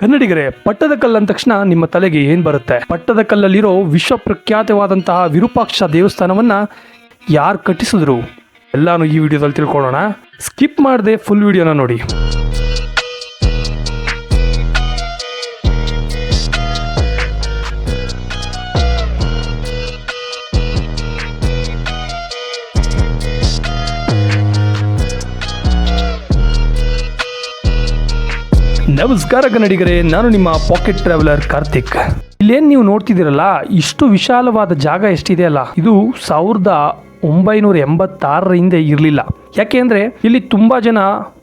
ಕನ್ನಡಿಗರೇ ಪಟ್ಟದಕಲ್ಲು ಅಂದ ತಕ್ಷಣ ನಿಮ್ಮ ತಲೆಗೆ ಏನ್ ಬರುತ್ತೆ? ಪಟ್ಟದಕಲ್ಲಲ್ಲಿರೋ ವಿಶ್ವ ಪ್ರಖ್ಯಾತವಾದಂತಹ ವಿರೂಪಾಕ್ಷ ದೇವಸ್ಥಾನವನ್ನ ಯಾರು ಕಟ್ಟಿಸಿದ್ರು? ಎಲ್ಲಾನು ಈ ವಿಡಿಯೋದಲ್ಲಿ ತಿಳ್ಕೊಳ್ಳೋಣ. ಸ್ಕಿಪ್ ಮಾಡದೆ ಫುಲ್ ವಿಡಿಯೋನ ನೋಡಿ. ನಮಸ್ಕಾರ ಕನ್ನಡಿಗರೇ, ನಾನು ನಿಮ್ಮ ಪಾಕೆಟ್ ಟ್ರಾವೆಲರ್ ಕಾರ್ತಿಕ್. ಇಲ್ಲೇನು ನೀವು ನೋಡ್ತಿದ್ದೀರಲ್ಲ, ಇಷ್ಟು ವಿಶಾಲವಾದ ಜಾಗ ಎಷ್ಟಿದೆ ಅಲ್ಲ? ಇದು ಸಾವಿರದ ಒಂಬೈನೂರ ಎಂಬತ್ತಾರರ ಹಿಂದೆ ಇರಲಿಲ್ಲ. ಯಾಕೆ ಅಂದ್ರೆ, ಇಲ್ಲಿ ತುಂಬಾ ಜನ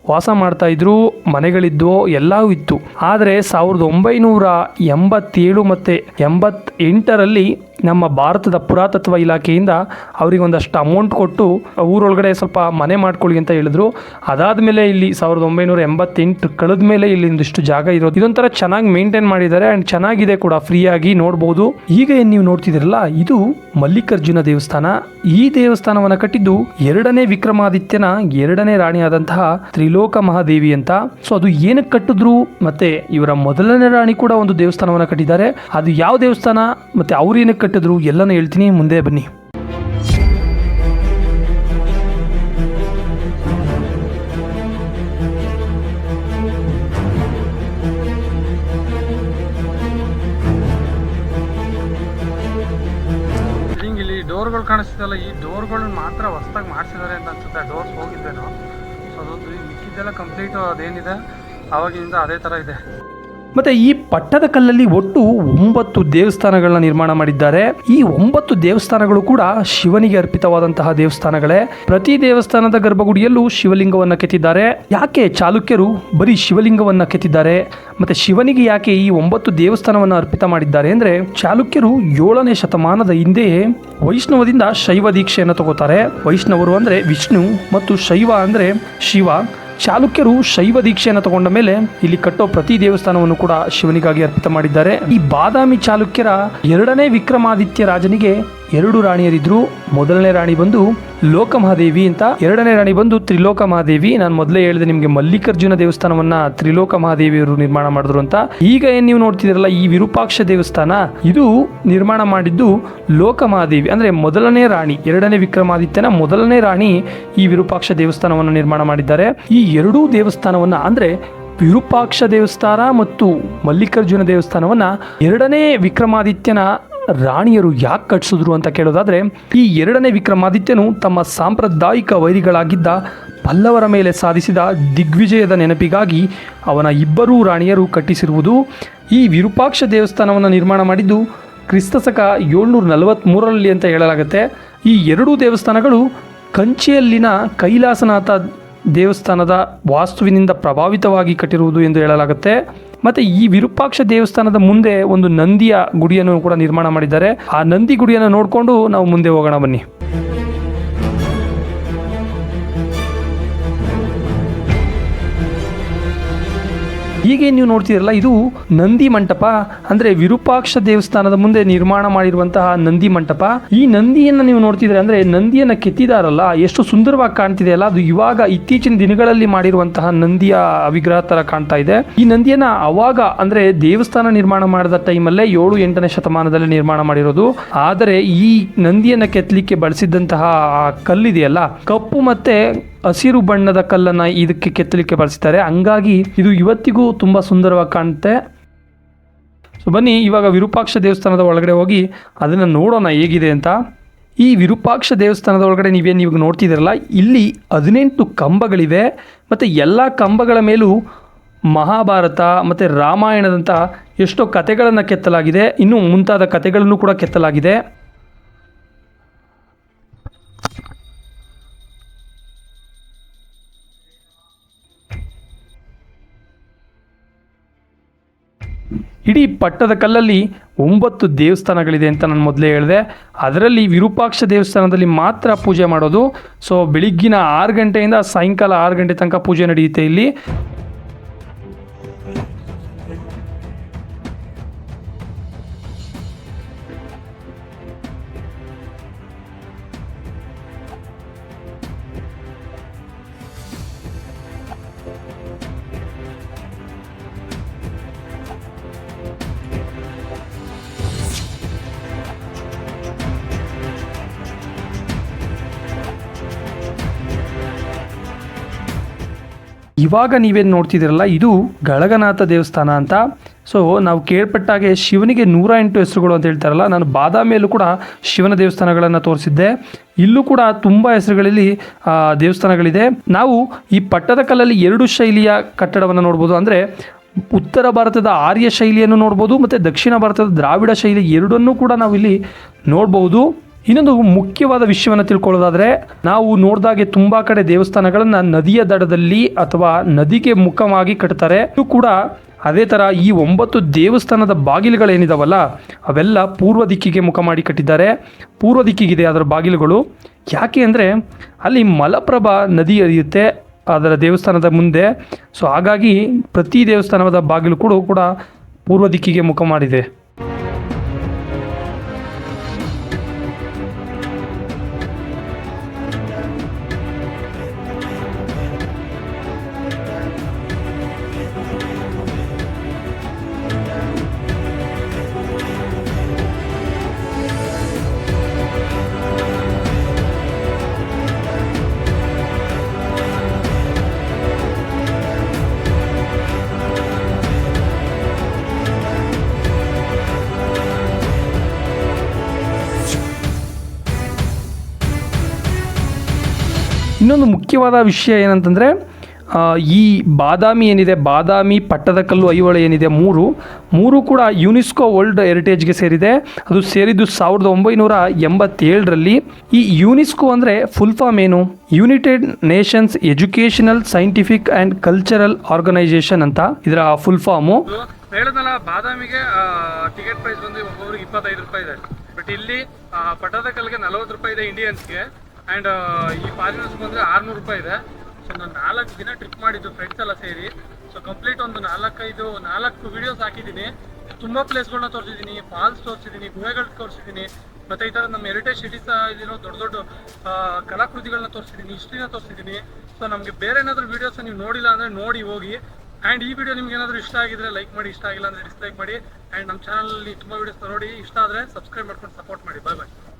ವಾಸ ಮಾಡ್ತಾ ಇದ್ರು ಮನೆಗಳಿದ್ವು ಎಲ್ಲವೂ ಇತ್ತು. ಆದರೆ, ಸಾವಿರದ ಒಂಬೈನೂರ ಎಂಬತ್ತೇಳು ಮತ್ತು ಎಂಬತ್ತೆಂಟರಲ್ಲಿ ನಮ್ಮ ಭಾರತದ ಪುರಾತತ್ವ ಇಲಾಖೆಯಿಂದ ಅವರಿಗೆ ಒಂದಷ್ಟು ಅಮೌಂಟ್ ಕೊಟ್ಟು ಊರೊಳಗಡೆ ಸ್ವಲ್ಪ ಮನೆ ಮಾಡ್ಕೊಳ್ಳಿ ಅಂತ ಹೇಳಿದ್ರು. ಅದಾದ ಮೇಲೆ ಇಲ್ಲಿ ಸಾವಿರದ ಒಂಬೈನೂರ ಎಂಬತ್ತೆಂಟು ಕಳೆದ ಮೇಲೆ ಇಲ್ಲಿ ಒಂದಿಷ್ಟು ಜಾಗ ಇರೋದು ಇದೊಂಥರ ಚೆನ್ನಾಗಿ ಮೇಂಟೈನ್ ಮಾಡಿದ್ದಾರೆ ಆ್ಯಂಡ್ ಚೆನ್ನಾಗಿದೆ ಕೂಡ, ಫ್ರೀಯಾಗಿ ನೋಡ್ಬೋದು. ಈಗ ಏನು ನೀವು ನೋಡ್ತಿದ್ದೀರಲ್ಲ, ಇದು ಮಲ್ಲಿಕಾರ್ಜುನ ದೇವಸ್ಥಾನ. ಈ ದೇವಸ್ಥಾನವನ್ನು ಕಟ್ಟಿದ್ದು ಎರಡನೇ ವಿಕ್ರಮಾದಿತ್ಯನ ಎರಡನೇ ರಾಣಿಯಾದಂತಹ ತ್ರಿಲೋಕ ಮಹಾದೇವಿ ಅಂತ. ಸೊ ಅದು ಏನಕ್ಕೆ ಕಟ್ಟಿದ್ರು? ಮತ್ತೆ ಇವರ ಮೊದಲನೇ ರಾಣಿ ಕೂಡ ಒಂದು ದೇವಸ್ಥಾನವನ್ನು ಕಟ್ಟಿದ್ದಾರೆ. ಅದು ಯಾವ ದೇವಸ್ಥಾನ? ಮತ್ತೆ ಅವ್ರು ಏನಕ್ಕೆ ಕಟ್ಟಿದ್ರು ಎಲ್ಲನೂ ಹೇಳ್ತೀನಿ, ಮುಂದೆ ಬನ್ನಿ. ಇಲ್ಲಿ ಡೋರ್ಗಳು ಕಾಣಿಸ್ತಿದಲ್ಲ ಈ ಡೋರ್ಗಳನ್ನ ಮಾತ್ರ ಹೊಸ್ದಾಗಿ ಮಾಡಿಸಿದ್ದಾರೆ ಅಂತ ಅನ್ಸುತ್ತೆ. ಡೋರ್ಸ್ ಹೋಗಿದ್ದೇನೋ. ಸೊ ಅದೊಂದು ಮಿಕ್ಕಿದ್ದೆಲ್ಲ ಕಂಪ್ಲೀಟ್ ಅದೇನಿದೆ? ಆವಾಗಿನಿಂದ ಅದೇ ಥರ ಇದೆ. ಮತ್ತೆ ಈ ಪಟ್ಟದ ಕಲ್ಲಲ್ಲಿ ಒಟ್ಟು ಒಂಬತ್ತು ದೇವಸ್ಥಾನಗಳನ್ನ ನಿರ್ಮಾಣ ಮಾಡಿದ್ದಾರೆ. ಈ ಒಂಬತ್ತು ದೇವಸ್ಥಾನಗಳು ಕೂಡ ಶಿವನಿಗೆ ಅರ್ಪಿತವಾದಂತಹ ದೇವಸ್ಥಾನಗಳೇ. ಪ್ರತಿ ದೇವಸ್ಥಾನದ ಗರ್ಭಗುಡಿಯಲ್ಲೂ ಶಿವಲಿಂಗವನ್ನ ಕೆತ್ತಿದ್ದಾರೆ. ಯಾಕೆ ಚಾಲುಕ್ಯರು ಬರೀ ಶಿವಲಿಂಗವನ್ನ ಕೆತ್ತಿದ್ದಾರೆ? ಮತ್ತೆ ಶಿವನಿಗೆ ಯಾಕೆ ಈ ಒಂಬತ್ತು ದೇವಸ್ಥಾನವನ್ನ ಅರ್ಪಿತ ಮಾಡಿದ್ದಾರೆ ಅಂದ್ರೆ ಚಾಲುಕ್ಯರು ಏಳನೇ ಶತಮಾನದ ಹಿಂದೆಯೇ ವೈಷ್ಣವದಿಂದ ಶೈವ ದೀಕ್ಷೆಯನ್ನು ತಗೋತಾರೆ. ವೈಷ್ಣವರು ಅಂದ್ರೆ ವಿಷ್ಣು ಮತ್ತು ಶೈವ ಅಂದ್ರೆ ಶಿವ. ಚಾಲುಕ್ಯರು ಶೈವ ದೀಕ್ಷೆಯನ್ನು ತಗೊಂಡ ಮೇಲೆ ಇಲ್ಲಿ ಕಟ್ಟೋ ಪ್ರತಿ ದೇವಸ್ಥಾನವನ್ನು ಕೂಡ ಶಿವನಿಗಾಗಿ ಅರ್ಪಿತ ಮಾಡಿದ್ದಾರೆ. ಈ ಬಾದಾಮಿ ಚಾಲುಕ್ಯರ ಎರಡನೇ ವಿಕ್ರಮಾದಿತ್ಯ ರಾಜನಿಗೆ ಎರಡು ರಾಣಿಯರಿದ್ರು. ಮೊದಲನೇ ರಾಣಿ ಬಂದು ಲೋಕಮಹಾದೇವಿ ಅಂತ. ಎರಡನೇ ರಾಣಿ ಬಂದು ತ್ರಿಲೋಕ ಮಹಾದೇವಿ ನಾನು ಮೊದಲೇ ಹೇಳಿದೆ ನಿಮಗೆ ಮಲ್ಲಿಕಾರ್ಜುನ ದೇವಸ್ಥಾನವನ್ನ ತ್ರಿಲೋಕ ಮಹಾದೇವಿಯವರು ನಿರ್ಮಾಣ ಮಾಡಿದ್ರು ಅಂತ. ಈಗ ಏನು ನೀವು ನೋಡ್ತಿದ್ದೀರಲ್ಲ, ಈ ವಿರೂಪಾಕ್ಷ ದೇವಸ್ಥಾನ, ಇದು ನಿರ್ಮಾಣ ಮಾಡಿದ್ದು ಲೋಕ ಮಹಾದೇವಿ ಅಂದ್ರೆ ಮೊದಲನೇ ರಾಣಿ, ಎರಡನೇ ವಿಕ್ರಮಾದಿತ್ಯನ ಮೊದಲನೇ ರಾಣಿ ಈ ವಿರೂಪಾಕ್ಷ ದೇವಸ್ಥಾನವನ್ನು ನಿರ್ಮಾಣ ಮಾಡಿದ್ದಾರೆ. ಈ ಎರಡೂ ದೇವಸ್ಥಾನವನ್ನ, ಅಂದ್ರೆ ವಿರೂಪಾಕ್ಷ ದೇವಸ್ಥಾನ ಮತ್ತು ಮಲ್ಲಿಕಾರ್ಜುನ ದೇವಸ್ಥಾನವನ್ನ ಎರಡನೇ ವಿಕ್ರಮಾದಿತ್ಯನ ರಾಣಿಯರು ಯಾಕೆ ಕಟ್ಟಿಸಿದ್ರು ಅಂತ ಕೇಳೋದಾದರೆ, ಈ ಎರಡನೇ ವಿಕ್ರಮಾದಿತ್ಯನು ತಮ್ಮ ಸಾಂಪ್ರದಾಯಿಕ ವೈರಿಗಳಾಗಿದ್ದ ಪಲ್ಲವರ ಮೇಲೆ ಸಾಧಿಸಿದ ದಿಗ್ವಿಜಯದ ನೆನಪಿಗಾಗಿ ಅವನ ಇಬ್ಬರೂ ರಾಣಿಯರು ಕಟ್ಟಿಸಿರುವುದು, ಈ ವಿರೂಪಾಕ್ಷ ದೇವಸ್ಥಾನವನ್ನು ನಿರ್ಮಾಣ ಮಾಡಿದ್ದು ಕ್ರಿಸ್ತಶಕ ಏಳ್ನೂರ ನಲವತ್ತ್ಮೂರರಲ್ಲಿ ಅಂತ ಹೇಳಲಾಗುತ್ತೆ. ಈ ಎರಡೂ ದೇವಸ್ಥಾನಗಳು ಕಂಚಿಯಲ್ಲಿನ ಕೈಲಾಸನಾಥ ದೇವಸ್ಥಾನದ ವಾಸ್ತುವಿನಿಂದ ಪ್ರಭಾವಿತವಾಗಿ ಕಟ್ಟಿರುವುದು ಎಂದು ಹೇಳಲಾಗುತ್ತೆ. ಮತ್ತೆ ಈ ವಿರೂಪಾಕ್ಷ ದೇವಸ್ಥಾನದ ಮುಂದೆ ಒಂದು ನಂದಿಯ ಗುಡಿಯನ್ನು ಕೂಡ ನಿರ್ಮಾಣ ಮಾಡಿದ್ದಾರೆ. ಆ ನಂದಿ ಗುಡಿಯನ್ನು ನೋಡಿಕೊಂಡು ನಾವು ಮುಂದೆ ಹೋಗೋಣ ಬನ್ನಿ. ಹೀಗೆ ನೀವು ನೋಡ್ತಿರಲ್ಲ ಇದು ನಂದಿ ಮಂಟಪ, ಅಂದ್ರೆ ವಿರೂಪಾಕ್ಷ ದೇವಸ್ಥಾನದ ಮುಂದೆ ನಿರ್ಮಾಣ ಮಾಡಿರುವಂತಹ ನಂದಿ ಮಂಟಪ. ಈ ನಂದಿಯನ್ನ ನೀವು ನೋಡ್ತಿದ್ರೆ ಅಂದ್ರೆ ನಂದಿಯನ್ನ ಕೆತ್ತಿದಾರಲ್ಲ, ಎಷ್ಟು ಸುಂದರವಾಗಿ ಕಾಣ್ತಿದೆ ಅಲ್ಲ, ಅದು ಇವಾಗ ಇತ್ತೀಚಿನ ದಿನಗಳಲ್ಲಿ ಮಾಡಿರುವಂತಹ ನಂದಿಯ ವಿಗ್ರಹ ತರ ಕಾಣ್ತಾ ಇದೆ. ಈ ನಂದಿಯನ್ನ ಅವಾಗ ಅಂದ್ರೆ ದೇವಸ್ಥಾನ ನಿರ್ಮಾಣ ಮಾಡಿದ ಟೈಮಲ್ಲೇ ಏಳು ಎಂಟನೇ ಶತಮಾನದಲ್ಲಿ ನಿರ್ಮಾಣ ಮಾಡಿರೋದು. ಆದರೆ ಈ ನಂದಿಯನ್ನ ಕೆತ್ತಲಿಕ್ಕೆ ಬಳಸಿದಂತಹ ಕಲ್ಲಿದೆಯಲ್ಲ, ಕಪ್ಪು ಮತ್ತೆ ಹಸಿರು ಬಣ್ಣದ ಕಲ್ಲನ್ನ ಇದಕ್ಕೆ ಕೆತ್ತಲಿಕ್ಕೆ ಬಳಸಿದ್ದಾರೆ. ಹಂಗಾಗಿ ಇದು ಇವತ್ತಿಗೂ ತುಂಬಾ ಸುಂದರವಾಗಿ ಕಾಣುತ್ತೆ. ಸೊ ಬನ್ನಿ, ಇವಾಗ ವಿರೂಪಾಕ್ಷ ದೇವಸ್ಥಾನದ ಒಳಗಡೆ ಹೋಗಿ ಅದನ್ನು ನೋಡೋಣ ಹೇಗಿದೆ ಅಂತ. ಈ ವಿರೂಪಾಕ್ಷ ದೇವಸ್ಥಾನದ ಒಳಗಡೆ ನೀವೇನು ಇವಾಗ ನೋಡ್ತಿದ್ದೀರಲ್ಲ, ಇಲ್ಲಿ ಹದಿನೆಂಟು ಕಂಬಗಳಿವೆ ಮತ್ತು ಎಲ್ಲ ಕಂಬಗಳ ಮೇಲೂ ಮಹಾಭಾರತ ಮತ್ತು ರಾಮಾಯಣದಂಥ ಎಷ್ಟೋ ಕಥೆಗಳನ್ನು ಕೆತ್ತಲಾಗಿದೆ. ಇನ್ನೂ ಮುಂತಾದ ಕಥೆಗಳನ್ನು ಕೂಡ ಕೆತ್ತಲಾಗಿದೆ. ಇಡೀ ಪಟ್ಟದ ಕಲ್ಲಲ್ಲಿ ಒಂಬತ್ತು ದೇವಸ್ಥಾನಗಳಿದೆ ಅಂತ ನಾನು ಮೊದಲೇ ಹೇಳಿದೆ. ಅದರಲ್ಲಿ ವಿರೂಪಾಕ್ಷ ದೇವಸ್ಥಾನದಲ್ಲಿ ಮಾತ್ರ ಪೂಜೆ ಮಾಡೋದು. ಸೊ ಬೆಳಿಗ್ಗಿನ ಆರು ಗಂಟೆಯಿಂದ ಸಾಯಂಕಾಲ ಆರು ಗಂಟೆ ತನಕ ಪೂಜೆ ನಡೆಯುತ್ತೆ ಇಲ್ಲಿ. ಇವಾಗ ನೀವೇನು ನೋಡ್ತಿದ್ದೀರಲ್ಲ, ಇದು ಗಳಗನಾಥ ದೇವಸ್ಥಾನ ಅಂತ. ಸೊ ನಾವು ಕೇಳ್ಪಟ್ಟಾಗೆ ಶಿವನಿಗೆ ನೂರ ಎಂಟು ಹೆಸರುಗಳು ಅಂತ ಹೇಳ್ತಾರಲ್ಲ, ನಾನು ಬಾದಾಮಿಯಲ್ಲೂ ಕೂಡ ಶಿವನ ದೇವಸ್ಥಾನಗಳನ್ನು ತೋರಿಸಿದ್ದೆ. ಇಲ್ಲೂ ಕೂಡ ತುಂಬ ಹೆಸರುಗಳಲ್ಲಿ ದೇವಸ್ಥಾನಗಳಿದೆ. ನಾವು ಈ ಪಟ್ಟದಕಲ್ಲಲ್ಲಿ ಎರಡು ಶೈಲಿಯ ಕಟ್ಟಡವನ್ನು ನೋಡ್ಬೋದು. ಅಂದರೆ ಉತ್ತರ ಭಾರತದ ಆರ್ಯ ಶೈಲಿಯನ್ನು ನೋಡ್ಬೋದು, ಮತ್ತು ದಕ್ಷಿಣ ಭಾರತದ ದ್ರಾವಿಡ ಶೈಲಿ ಎರಡನ್ನೂ ಕೂಡ ನಾವು ಇಲ್ಲಿ ನೋಡ್ಬೋದು. ಇನ್ನೊಂದು ಮುಖ್ಯವಾದ ವಿಷಯವನ್ನು ತಿಳ್ಕೊಳ್ಳೋದಾದರೆ, ನಾವು ನೋಡಿದಾಗೆ ತುಂಬ ಕಡೆ ದೇವಸ್ಥಾನಗಳನ್ನು ನದಿಯ ದಡದಲ್ಲಿ ಅಥವಾ ನದಿಗೆ ಮುಖವಾಗಿ ಕಟ್ತಾರೆ. ಇದು ಕೂಡ ಅದೇ ಥರ ಈ ಒಂಬತ್ತು ದೇವಸ್ಥಾನದ ಬಾಗಿಲುಗಳೇನಿದಾವಲ್ಲ, ಅವೆಲ್ಲ ಪೂರ್ವ ದಿಕ್ಕಿಗೆ ಮುಖ ಮಾಡಿ ಕಟ್ಟಿದ್ದಾರೆ. ಪೂರ್ವ ದಿಕ್ಕಿಗಿದೆ ಅದರ ಬಾಗಿಲುಗಳು. ಯಾಕೆ ಅಂದರೆ, ಅಲ್ಲಿ ಮಲಪ್ರಭಾ ನದಿ ಹರಿಯುತ್ತೆ ಅದರ ದೇವಸ್ಥಾನದ ಮುಂದೆ. ಸೊ ಹಾಗಾಗಿ ಪ್ರತಿ ದೇವಸ್ಥಾನದ ಬಾಗಿಲು ಕೂಡ ಕೂಡ ಪೂರ್ವ ದಿಕ್ಕಿಗೆ ಮುಖ ಮಾಡಿದೆ. ಇನ್ನೊಂದು ಮುಖ್ಯವಾದ ವಿಷಯ ಏನಂತಂದರೆ ಈ ಬಾದಾಮಿ ಏನಿದೆ, ಬಾದಾಮಿ ಪಟ್ಟದಕಲ್ಲು ಐಹೊಳೆ ಏನಿದೆ, ಮೂರು. ಮೂರು ಕೂಡ ಯುನೆಸ್ಕೋ ವರ್ಲ್ಡ್ ಹೆರಿಟೇಜ್ಗೆ ಸೇರಿದೆ. ಅದು ಸೇರಿದ್ದು ಸಾವಿರದ ಒಂಬೈನೂರ ಎಂಬತ್ತೇಳರಲ್ಲಿ. ಈ ಯುನೆಸ್ಕೋ ಅಂದರೆ ಫುಲ್ ಫಾರ್ಮ್ ಏನು? United Nations Educational Scientific and Cultural Organisation ಅಂತ, ಇದರ ಫುಲ್ ಫಾರ್ಮು ಹೇಳಿದ್ನಲ್ಲ ಬಾದಾಮಿಗೆ ಟಿಕೆಟ್ ಪ್ರೈಸ್ ಬಂದು ಒಬ್ಬೊಬ್ರಿಗೆ ಇಪ್ಪತ್ತೈದು ರೂಪಾಯಿ ಇದೆ. ಬಟ್ ಇಲ್ಲಿ ಪಟ್ಟದಕಲ್ಗೆ ನಲವತ್ತು ರೂಪಾಯಿ ಇದೆ ಇಂಡಿಯನ್ಸ್ಗೆ ಆ್ಯಂಡ್ ಈ ಫಾರಿನರ್ಸ್ ಬಂದರೆ ಆರುನೂರು ರೂಪಾಯಿ ಇದೆ. ಸೊ ನಾನು ನಾಲ್ಕು ದಿನ ಟ್ರಿಪ್ ಮಾಡಿದ್ದು ಫ್ರೆಂಡ್ಸ್ ಎಲ್ಲ ಸೇರಿ. ಸೊ ಕಂಪ್ಲೀಟ್ ಒಂದು ನಾಲ್ಕೈದು, ನಾಲ್ಕು ವಿಡಿಯೋಸ್ ಹಾಕಿದ್ದೀನಿ. ತುಂಬ ಪ್ಲೇಸ್ಗಳನ್ನ ತೋರಿಸಿದ್ದೀನಿ ಫಾಲ್ಸ್ ತೋರಿಸಿದ್ದೀನಿ, ಗುಹೆಗಳು ತೋರಿಸಿದ್ದೀನಿ. ಮತ್ತು ಈ ಥರ ನಮ್ಮ ಹೆರಿಟೇಜ್ ಸಿಟೀಸ್ ಇಲ್ಲಿರೋ ದೊಡ್ಡ ದೊಡ್ಡ ಕಲಾಕೃತಿಗಳನ್ನ ತೋರಿಸಿದ್ದೀನಿ ಹಿಸ್ಟ್ರಿನ ತೋರಿಸಿದ್ದೀನಿ. ಸೊ ನಮಗೆ ಬೇರೆ ಏನಾದರೂ ವೀಡಿಯೋಸ್ ನೀವು ನೋಡಿಲ್ಲ ಅಂದರೆ ನೋಡಿ ಹೋಗಿ. ಆ್ಯಂಡ್ ಈ ವಿಡಿಯೋ ನಿಮ್ಗೆ ಏನಾದರೂ ಇಷ್ಟ ಆಗಿದ್ರೆ ಲೈಕ್ ಮಾಡಿ, ಇಷ್ಟ ಆಗಿಲ್ಲ ಅಂದರೆ ಡಿಸ್ಲೈಕ್ ಮಾಡಿ. ಆ್ಯಂಡ್ ನಮ್ಮ ಚಾನಲಲ್ಲಿ ತುಂಬ ವೀಡಿಯೋಸ್ ನೋಡಿ. ಇಷ್ಟ ಆದರೆ ಸಬ್ಸ್ಕ್ರೈಬ್ ಮಾಡ್ಕೊಂಡು ಸಪೋರ್ಟ್ ಮಾಡಿ. ಬಾಯ್ ಬಾಯ್